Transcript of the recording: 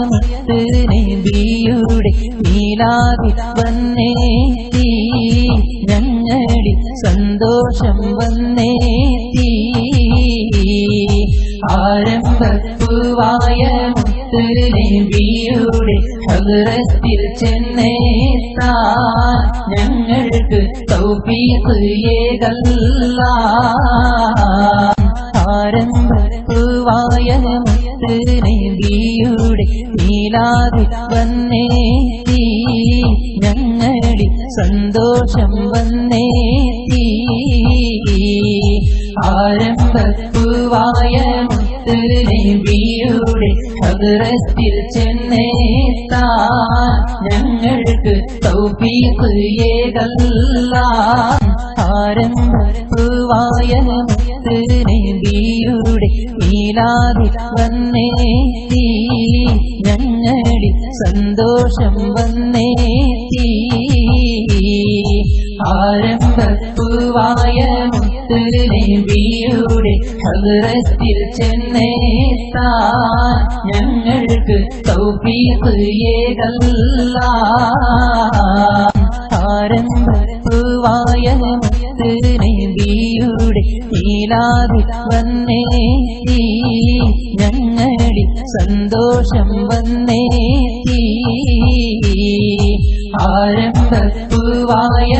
മുത്ത് നബിയുടെ നീലാതി വന്നേത്തി ഞങ്ങളിൽ സന്തോഷം വന്നേത്തി ആരംഭപ്പുവായ നബിയുടെ ഹൃദയത്തിൽ ചെന്നേത്താ ഞങ്ങൾക്ക് തൗഫീഖ് ആരംഭപ്പുവായ മുത്ത് നബിയുടെ നീലാതി വന്നേത്തി ഞങ്ങളിൽ സന്തോഷം വന്നേത്തി ആരംഭപ്പുവായ മുത്ത് നബിയുടെ ഹൃദയത്തിൽ ചെന്നേത്താൻ ഞങ്ങൾക്ക് തൗഫീഖ് ഏകല്ല ആരംഭപ്പുവായ മുത്ത് നീലാതി വന്നേത്തി ഞങ്ങളിൽ സന്തോഷം വന്നേത്തി ആരംഭപ്പുവായ മുത്ത് നബിയുടെ ഹൃദയത്തിൽ ചെന്നേത്താൻ ഞങ്ങൾക്ക് സൗപീസ് ഏകല്ല ആരംഭപ്പുവായ മുത്ത് നബിയുടെ ീലാതി വന്നേ ഞങ്ങളി സന്തോഷം വന്നേത്തി ആരംഭപ്പുവായ